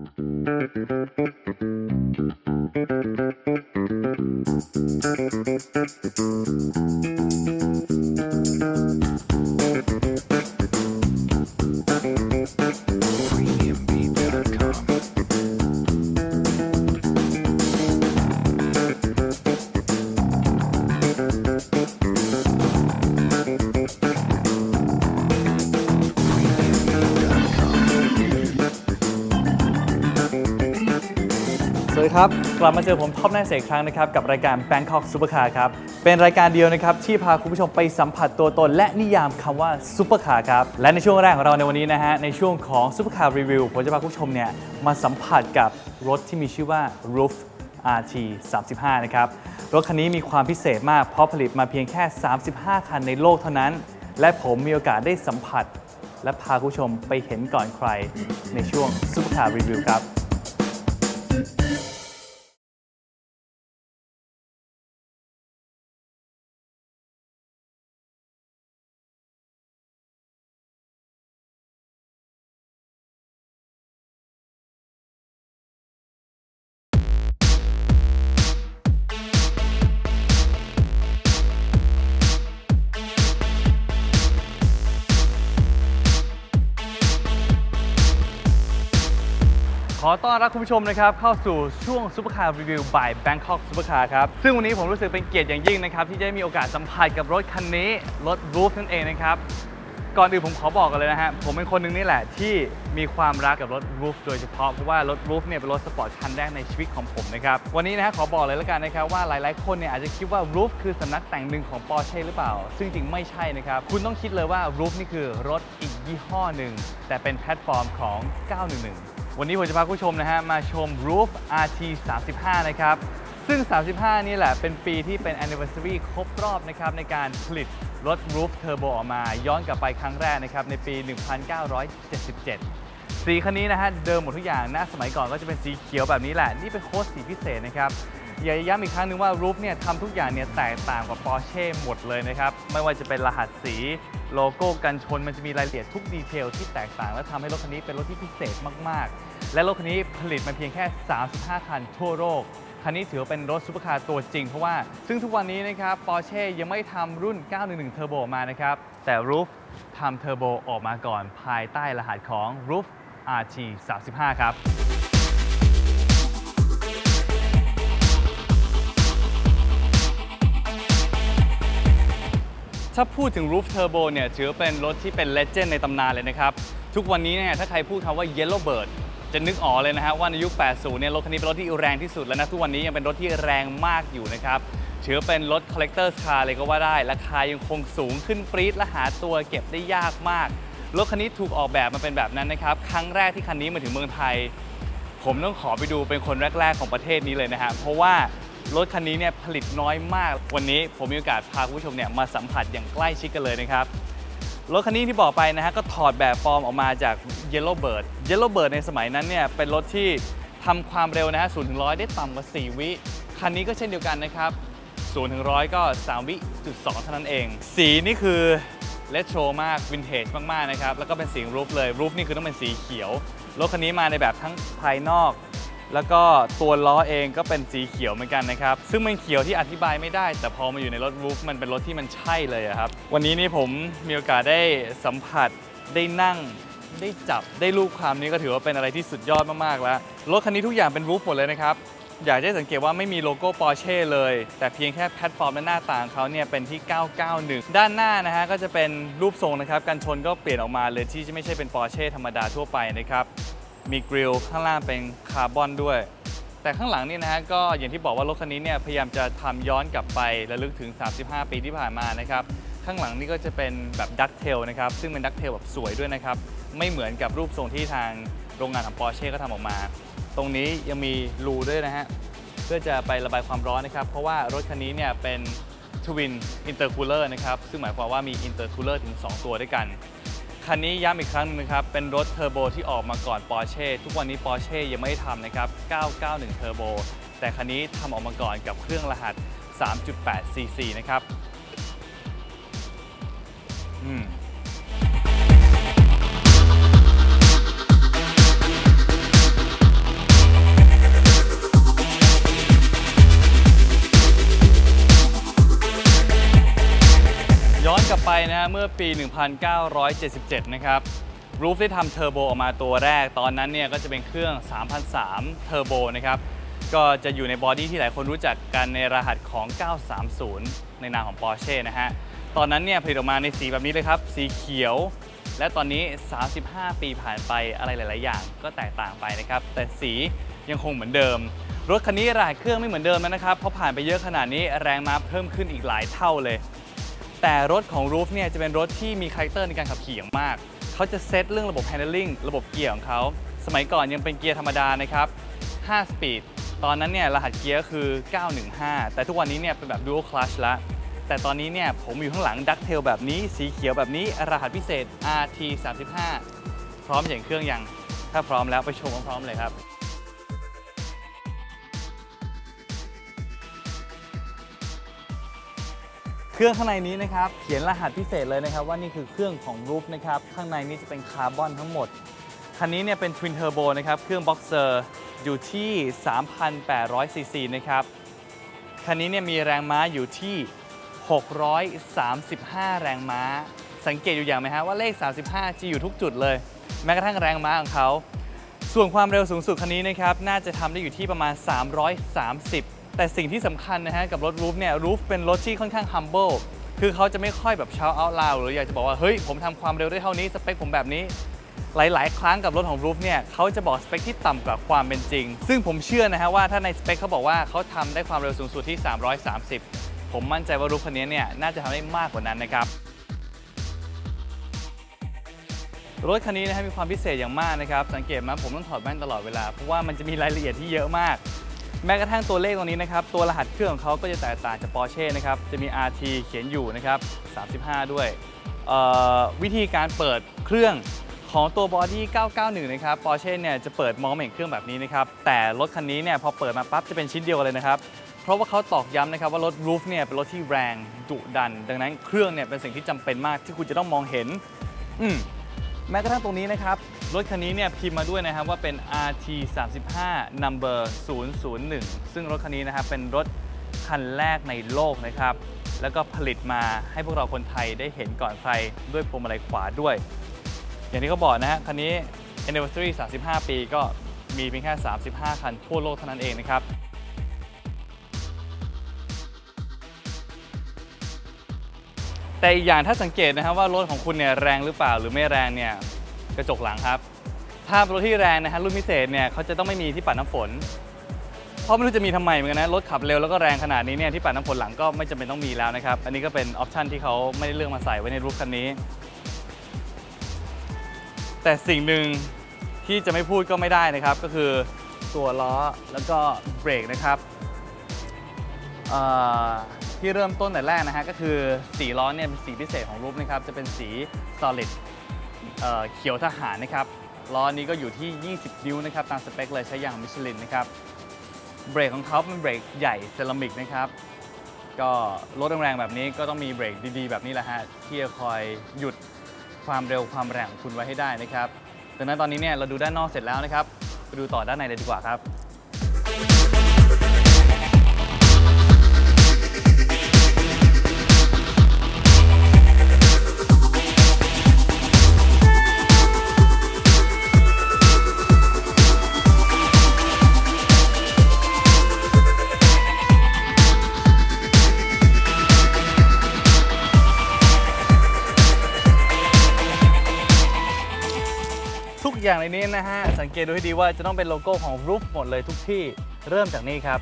Thank you. ครับ กลับมาเจอผมท็อปแน่เสกครั้งนะครับ กับรายการ Bangkok Supercar ครับ เป็นรายการเดียวนะครับ ที่พาคุณผู้ชมไปสัมผัสตัวตน และนิยามคำว่าซูเปอร์คาร์ครับ และในช่วงแรกของเราในวันนี้นะฮะ ในช่วงของ Supercar Review ผมจะพาคุณผู้ชมเนี่ยมาสัมผัสกับรถที่มีชื่อว่า Roof RT 35นะครับ รถคันนี้มีความพิเศษมากเพราะผลิตมาเพียงแค่ 35 คันในโลกเท่านั้น และผมมีโอกาสได้สัมผัส และพาคุณผู้ชมไปเห็นก่อนใครในช่วง Supercar Review ครับ ขอต้อนรับคุณผู้ชมนะครับเข้าสู่ช่วง Supercar Review by Bangkok Supercar คาร์ครับ ซึ่งวันนี้ผมรู้สึกเป็นเกียรติอย่างยิ่งนะครับ ที่ได้มีโอกาสสัมผัสกับรถคันนี้ รถ Roof นั่นเองนะครับ ก่อนอื่นผมขอบอกกันเลยนะฮะ ผมเป็นคนหนึ่งนี่แหละที่มีความรักกับรถ Roof โดยเฉพาะ เพราะว่ารถ Roof เนี่ยเป็นรถสปอร์ตคันแรกในชีวิตของผมนะครับ วันนี้นะฮะขอบอกเลยแล้วกันนะครับว่าหลายๆ คนเนี่ยอาจจะคิดว่า Roof คือสำนักแต่งหนึ่งของ Porsche หรือเปล่า ซึ่งจริงไม่ใช่นะครับ คุณต้องคิดเลยว่า Roof นี่คือรถอีกยี่ห้อหนึ่งแต่เป็นแพลตฟอร์มของ 911 วันนี้ผมจะพาคุณผู้ชมนะฮะมาชม Roof RT 35นะครับ ซึ่ง 35 นี่แหละเป็นปีที่เป็น anniversary ครบรอบนะครับในการผลิตรถ Roof Turbo ออกมา ย้อนกลับไปครั้งแรกนะครับในปี 1977 สีคันนี้นะฮะเดิมหมดทุกอย่างนะสมัยก่อนก็จะเป็นสีเขียวแบบนี้แหละ นี่เป็นโค้ดสีพิเศษนะครับ อยากจะย้ำอีกครั้งหนึงว่า Roof เนี่ยทำทุกอย่างเนี่ยแตกต่างกว่า Porsche หมดเลยนะครับ ไม่ว่าจะเป็นรหัสสีโลโก้กันชนมันจะมีรายละเอียดทุกดีเทลที่แตกต่าง และทำให้รถคันนี้เป็นรถที่พิเศษมากๆ และรถคันนี้ผลิตมาเพียงแค่ 35 คันทั่วโลกคันนี้ถือเป็นรถซุปเปอร์คาร์ตัวจริงเพราะว่า ซึ่งทุกวันนี้นะครับ Porsche ยังไม่ทำรุ่น 911 Turbo มานะครับ แต่ Roof ทำ Turbo ออกมาก่อนภายใต้รหัสของ Roof RT 35 ครับ ถ้าพูดถึง Roof Turbo เนี่ยถือเป็นรถที่เป็นเลเจนด์ในตำนานเลยนะครับ ทุกวันนี้เนี่ยถ้าใครพูดคำว่า Yellow Bird จะนึกออกเลยนะฮะว่าในยุค 80 เนี่ยรถคันนี้เป็นรถที่แรงที่สุดแล้วนะ ทุกวันนี้ยังเป็นรถที่แรงมากอยู่นะครับถือเป็นรถ Collector's Car เลยก็ว่าได้ ราคายังคงสูงขึ้นปรี๊ดและหาตัวเก็บได้ยากมาก รถคันนี้ถูกออกแบบมาเป็นแบบนั้นนะครับ ครั้งแรกที่คันนี้มาถึงเมืองไทย ผมต้องขอไปดูเป็นคนแรก ๆ ของประเทศนี้เลยนะฮะเพราะว่า รถคันนี้เนี่ยผลิตน้อยมาก วันนี้ผมมีโอกาสพาคุณผู้ชมเนี่ยมาสัมผัสอย่างใกล้ชิดกันเลยนะครับ รถคันนี้ที่บอกไปนะฮะก็ถอดแบบฟอร์มออกมาจาก Yellow Bird Yellow Bird ในสมัยนั้นเนี่ยเป็นรถที่ทำความเร็วนะฮะ0ถึง100 ได้ต่ำกว่า 4 วิ คันนี้ก็เช่นเดียวกันนะครับ0ถึง100 ก็ 3 วิจุด2เท่านั้นเอง สีนี่คือเลโทรมากวินเทจมาก ๆ นะครับ แล้วก็เป็นสีรูฟเลยรูฟนี่คือต้องเป็นสีเขียว รถคันนี้มาในแบบทั้งภายนอก แล้วก็ตัวล้อเองก็เป็นสีเขียวเหมือนกันนะครับ ซึ่งมันเขียวที่อธิบายไม่ได้ แต่พอมาอยู่ในรถรูฟมันเป็นรถที่มันใช่เลยอะครับ วันนี้นี่ผมมีโอกาสได้สัมผัสได้นั่ง ได้จับได้รูปความนี้ก็ถือว่าเป็นอะไรที่สุดยอดมากๆแล้ว รถคันนี้ทุกอย่างเป็นรูฟหมดเลยนะครับ อยากให้สังเกตว่าไม่มีโลโก้ Porsche เลย แต่เพียงแค่แพลตฟอร์มและหน้าต่างเขาเนี่ยเป็นที่ 991 ด้านหน้านะฮะก็จะเป็นรูปทรงนะครับกันชนก็เปลี่ยนออกมาเลยที่จะไม่ใช่เป็น Porsche ธรรมดาทั่วไปนะครับ มีกริลข้างล่างเป็นคาร์บอนด้วย แต่ข้างหลังนี่นะฮะก็อย่างที่บอกว่ารถคันนี้เนี่ยพยายามจะทำย้อนกลับไประลึกถึง 35 ปีที่ผ่านมานะครับข้างหลังนี่ก็จะเป็นแบบดักเทลนะครับซึ่งเป็นดักเทลแบบสวยด้วยนะครับไม่เหมือนกับรูปทรงที่ทางโรงงานของ Porsche ก็ทำออกมา ตรงนี้ยังมีรูด้วยนะฮะเพื่อจะไประบายความร้อนนะครับ เพราะว่ารถคันนี้เนี่ยเป็น Twin Intercooler นะครับซึ่งหมายความว่ามี Intercooler ถึง 2 ตัวด้วยกัน คันนี้ย้ำอีกครั้งหนึงนะครับ เป็นรถเทอร์โบที่ออกมาก่อนปอร์เช่ทุกวันนี้ปอร์เช่ยังไม่ได้ทำนะครับ 991 เทอร์โบ แต่คันนี้ทำออกมาก่อนกับเครื่องรหัส 3.8 cc นะครับ อืม นะฮะเมื่อปี 1977 นะครับรูฟได้ทำเทอร์โบออกมาตัวแรก ตอนนั้นเนี่ยก็จะเป็นเครื่อง 3003 เทอร์โบนะครับ ก็จะอยู่ในบอดี้ที่หลายคนรู้จักกันในรหัสของ 930 ในนามของ Porsche นะฮะ ตอนนั้นเนี่ยผลิตออกมาในสีแบบนี้เลยครับ สีเขียว และตอนนี้ 35 ปีผ่านไปอะไรหลาย ๆ อย่างก็แตกต่างไปนะครับ แต่สียังคงเหมือนเดิม รถคันนี้รหัสเครื่องไม่เหมือนเดิมนะครับ เพราะผ่านไปเยอะขนาดนี้แรงม้าเพิ่มขึ้นอีกหลายเท่าเลย แต่รถของ Roof เนี่ยจะเป็นรถที่มีคาแรคเตอร์ในการขับขี่อย่างมาก เขาจะเซตเรื่องระบบ handling ระบบเกียร์ของเขา สมัยก่อนยังเป็นเกียร์ธรรมดานะครับ 5 สปีด ตอนนั้นเนี่ยรหัสเกียร์คือ 915 แต่ทุกวันนี้เนี่ยเป็นแบบ dual clutch ล้วแต่ตอนนี้เนี่ยผมอยู่ข้างหลังดักเทลแบบนี้ สีเขียวแบบนี้ รหัสพิเศษ RT 35 พร้อมอย่างเครื่องยัง ถ้าพร้อมแล้วไปชมพร้อมๆเลยครับ เครื่องข้างในนี้นะครับเขียนรหัสพิเศษเลยนะครับ ว่านี่คือเครื่องของ Roof นะครับข้างในนี้จะเป็นคาร์บอนทั้งหมด คันนี้เนี่ยเป็น Twin Turbo นะครับเครื่อง Boxer อยู่ที่ 3,800ซีซีนะครับคันนี้เนี่ยมีแรงม้าอยู่ที่ 635 แรงม้า สังเกตอยู่อย่างไหมฮะว่าเลข 35จะอยู่ทุกจุดเลย แม้กระทั่งแรงม้าของเขาส่วนความเร็วสูงสุดคันนี้นะครับน่าจะทำได้อยู่ที่ประมาณ 330 แต่สิ่งที่สำคัญนะฮะกับรถ Roof เนี่ย Roof เป็นรถที่ค่อนข้าง humble คือเขาจะไม่ค่อยแบบ shout out loud หรืออยากจะบอกว่า เฮ้ย ผมทำความเร็วได้เท่านี้ สเปคผมแบบนี้ หลาย ๆ ครั้งกับรถของ Roof เนี่ยเขาจะบอกสเปคที่ต่ำกว่าความเป็นจริง ซึ่งผมเชื่อนะฮะว่าถ้าในสเปคเขาบอกว่าเขาทำได้ความเร็วสูงสุดที่ 330 ผมมั่นใจว่า Roof คันนี้เนี่ยน่าจะทำได้มากกว่านั้นนะครับรถคันนี้นะครับมีความพิเศษอย่างมากนะครับ สังเกตไหมผมต้องถอดแว่นตลอดเวลา เพราะว่ามันจะมีรายละเอียดที่เยอะมาก แม้กระทั่งตัวเลขตรงนี้นะครับ ตัวรหัสเครื่องของเขาก็จะแตกต่างจาก Porsche นะครับ จะมี RT เขียนอยู่นะครับ 35 ด้วย วิธีการเปิดเครื่องของตัว Body 991 นะครับ Porsche เนี่ยจะเปิดมองเห็นเครื่องแบบนี้นะครับ แต่รถคันนี้เนี่ยพอเปิดมาปั๊บจะเป็นชิ้นเดียวเลยนะครับ เพราะว่าเขาตอกย้ำนะครับว่ารถ Roof เนี่ยเป็นรถที่แรงดุดัน ดังนั้นเครื่องเนี่ยเป็นสิ่งที่จำเป็นมากที่คุณจะต้องมองเห็น อืมแม้กระทั่งตรงนี้นะครับ รถคันนี้เนี่ยพิมพ์มาด้วยนะครับว่าเป็น RT 35 number 001 ซึ่งรถคันนี้นะครับเป็นรถคันแรกในโลกนะครับ แล้วก็ผลิตมาให้พวกเราคนไทยได้เห็นก่อนใครด้วยพวงมาลัยขวาด้วย อย่างที่เขาบอกนะฮะคันนี้ anniversary 35 ปีก็มีเพียงแค่ 35 คันทั่วโลกเท่านั้นเองนะครับแต่อีกอย่างถ้าสังเกตนะครับว่ารถของคุณเนี่ยแรงหรือเปล่าหรือไม่แรงเนี่ย กระจกหลังครับถ้ารถที่แรงนะฮะรุ่นพิเศษเนี่ยเขาจะต้องไม่มีที่ปัดน้ำฝน เพราะไม่รู้จะมีทำไมเหมือนกันนะรถขับเร็วแล้วก็แรงขนาดนี้เนี่ยที่ปัดน้ำฝนหลังก็ไม่จำเป็นต้องมีแล้วนะครับ อันนี้ก็เป็นออปชันที่เขาไม่ได้เลือกมาใส่ไว้ในรูปคันนี้ แต่สิ่งหนึ่งที่จะไม่พูดก็ไม่ได้นะครับ ก็คือตัวล้อแล้วก็เบรกนะครับอ่อที่เริ่มต้นแต่แรกนะฮะก็คือสีล้อเนี่ยเป็นสีพิเศษของรูปนะครับจะเป็นสี solid เเขียวทหารนะครับล้อนี้ก็อยู่ที่ 20 นิ้วนะครับตามสเปคเลยใช้ยางมิชลินนะครับเบรกของเขาเป็นเบรกใหญ่เซรามิกนะครับก็รถแรงๆแบบนี้ก็ต้องมีเบรกดีๆ แบบนี้แหละฮะที่จะคอยหยุดความเร็วความแรงของคุณไว้ให้ได้นะครับดังนั้นตอนนี้เนี่ยเราดูด้านนอกเสร็จแล้วนะครับไปดูต่อด้านในเลยดีกว่าครับ อย่างในนี้นะฮะ สังเกตดูให้ดีว่าจะต้องเป็นโลโก้ของ Roof หมดเลยทุกที่เริ่มจากนี่ครับ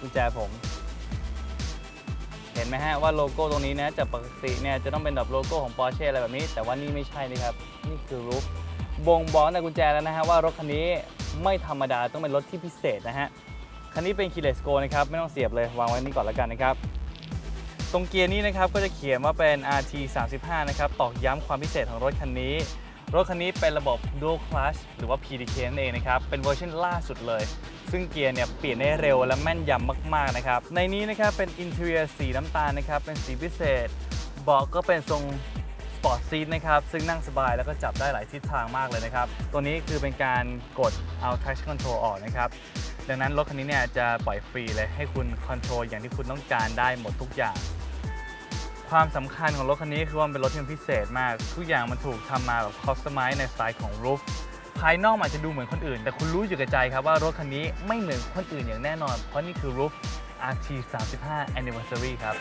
กุญแจผม เห็นไหมฮะว่าโลโก้ตรงนี้นะจากปกติเนี่ยจะต้องเป็นแบบโลโก้ของ Porsche อะไรแบบนี้ แต่ว่านี่ไม่ใช่นะครับ นี่คือ Roof บ่งบอกในกุญแจแล้วนะฮะว่ารถคันนี้ไม่ธรรมดาต้องเป็นรถที่พิเศษนะฮะคันนี้เป็น keyless go นะครับไม่ต้องเสียบเลยวางไว้นี่ก่อนแล้วกันนะครับตรงเกียร์นี้นะครับก็จะเขียนว่าเป็น RT 35นะครับตอกย้ำความพิเศษของรถคันนี้ รถคันนี้เป็นระบบ dual clutch หรือว่า PDK นั่นเองนะครับ เป็นเวอร์ชันล่าสุดเลย ซึ่งเกียร์เนี่ยเปลี่ยนได้เร็วและแม่นยำมากๆนะครับ ในนี้นะครับเป็น interior สีน้ำตาลนะครับ เป็นสีพิเศษเบาะก็เป็นทรงสปอร์ตซีทนะครับ ซึ่งนั่งสบายแล้วก็จับได้หลายทิศทางมากเลยนะครับ ตัวนี้คือเป็นการกดเอา touch control ออกนะครับดังนั้นรถคันนี้เนี่ยจะปล่อยฟรีเลยให้คุณคอนโทรลอย่างที่คุณต้องการได้หมดทุกอย่าง ความสำคัญของรถคันนี้คือว่ามันเป็นรถที่มันพิเศษมาก ทุกอย่างมันถูกทำมาแบบคอสตอมไมซ์ในสไตล์ของรูฟภายนอกอาจจะดูเหมือนคนอื่น แต่คุณรู้อยู่กับใจครับว่ารถคันนี้ไม่เหมือนคนอื่นอย่างแน่นอน เพราะนี่คือรูฟ RT 35 Anniversary ครับ